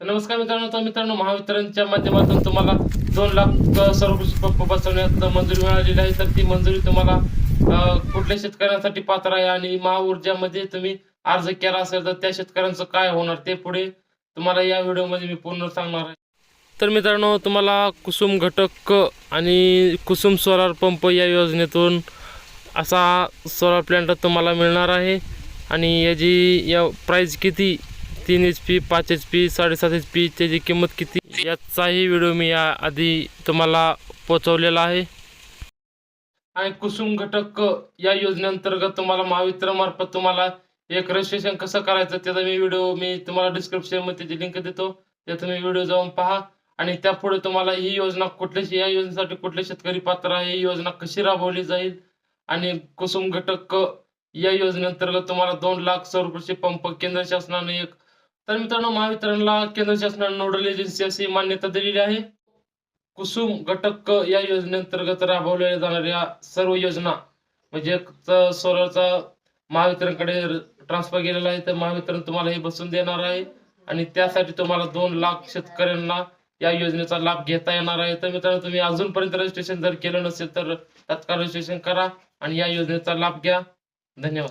तर नमस्कार मित्रांनो तर मित्रांनो महावितरणच्या माध्यमातून तुम्हाला दोन लाख सर्वकृषी सर्व पंप बसवण्यात मंजुरी मिळालेली आहे. तर ती मंजुरी तुम्हाला कुठल्या शेतकऱ्यांसाठी पात्र आहे आणि महाऊर्जामध्ये तुम्ही अर्ज केला असेल तर त्या शेतकऱ्यांचं काय होणार ते पुढे तुम्हाला या व्हिडिओमध्ये मी पूर्ण सांगणार आहे. तर मित्रांनो तुम्हाला कुसुम घटक आणि कुसुम सोलार पंप या योजनेतून असा सोलार प्लॅन्ट तुम्हाला मिळणार आहे. आणि याची या प्राईज किती तीन एच पी पाच एच पी साडेसात एच पी त्याची किंमत किती? याचाही व्हिडिओ मी या आधी तुम्हाला पोचवलेला आहे. आणि कुसुम घटक या योजनेअंतर्गत तुम्हाला महावितरणमार्फत तुम्हाला एक रजिस्ट्रेशन कसं करायचं त्याचा मी व्हिडिओ मी तुम्हाला डिस्क्रिप्शनमध्ये त्याची लिंक देतो. त्या तुम्ही व्हिडिओ जाऊन पहा. आणि त्यापुढे तुम्हाला ही योजना कुठल्या या योजनेसाठी कुठले शेतकरी पात्र आहे ही योजना कशी राबवली जाईल? आणि कुसुम घटक या योजनेअंतर्गत तुम्हाला दोन लाख सौर कृषी पंप केंद्र शासनाने एक तर मित्रांनो महावितरणला केंद्र शासनाने नोडल एजन्सी अशी मान्यता दिलेली आहे. कुसुम घटक या योजनेअंतर्गत राबवल्या जाणाऱ्या सर्व योजना म्हणजे सोलरचा महावितरणकडे ट्रान्सफर केलेला आहे. तर महावितरण तुम्हाला हे बसून देणार आहे. आणि त्यासाठी तुम्हाला दोन लाख शेतकऱ्यांना या योजनेचा लाभ घेता येणार आहे. तर मित्रांनो तुम्ही अजूनपर्यंत रजिस्ट्रेशन जर केलं नसेल तर तत्काळ रजिस्ट्रेशन करा आणि या योजनेचा लाभ घ्या. धन्यवाद.